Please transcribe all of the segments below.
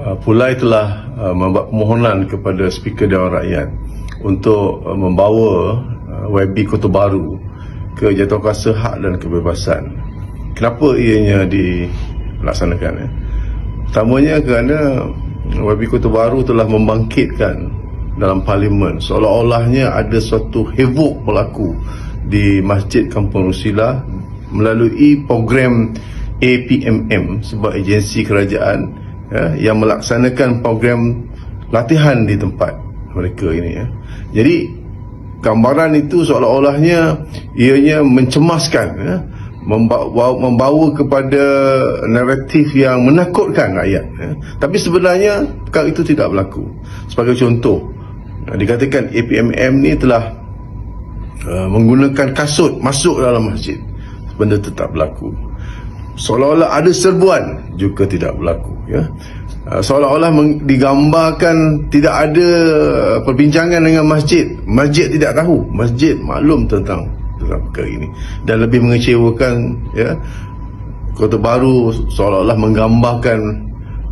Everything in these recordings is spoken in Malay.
uh, Pulai telah uh, membuat permohonan kepada Speaker Dewan Rakyat untuk uh, membawa YB Kota Baru ke Jawatankuasa Hak dan Kebebasan. Kenapa ianya dilaksanakan? Ya? Pertamanya kerana YB Kota Baru telah membangkitkan dalam parlimen seolah-olahnya ada suatu havoc berlaku di Masjid Kampung Rusila melalui program APMM sebuah agensi kerajaan ya, yang melaksanakan program latihan di tempat mereka ini ya. Jadi gambaran itu seolah-olahnya ianya mencemaskan ya, membawa, membawa kepada naratif yang menakutkan rakyat ya. Tapi sebenarnya perkara itu tidak berlaku. Sebagai contoh dikatakan APMM ni telah uh, menggunakan kasut masuk dalam masjid benda itu tak berlaku seolah-olah ada serbuan juga tidak berlaku ya uh, seolah-olah digambarkan tidak ada uh, perbincangan dengan masjid masjid tidak tahu masjid maklum tentang tentang perkara ini dan lebih mengecewakan ya Kota Baru seolah-olah menggambarkan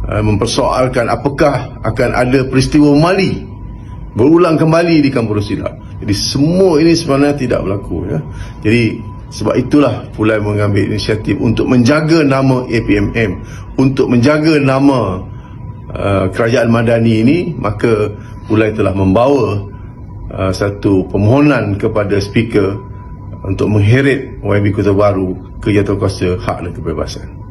uh, mempersoalkan apakah akan ada peristiwa Mali berulang kembali di kampung Rusila. Jadi semua ini sebenarnya tidak berlaku ya. Jadi sebab itulah Pulai mengambil inisiatif untuk menjaga nama APMM, untuk menjaga nama uh, kerajaan madani ini, maka Pulai telah membawa uh, satu permohonan kepada speaker untuk mengheret YB Kota Baru ke Jawatankuasa Hak dan Kebebasan.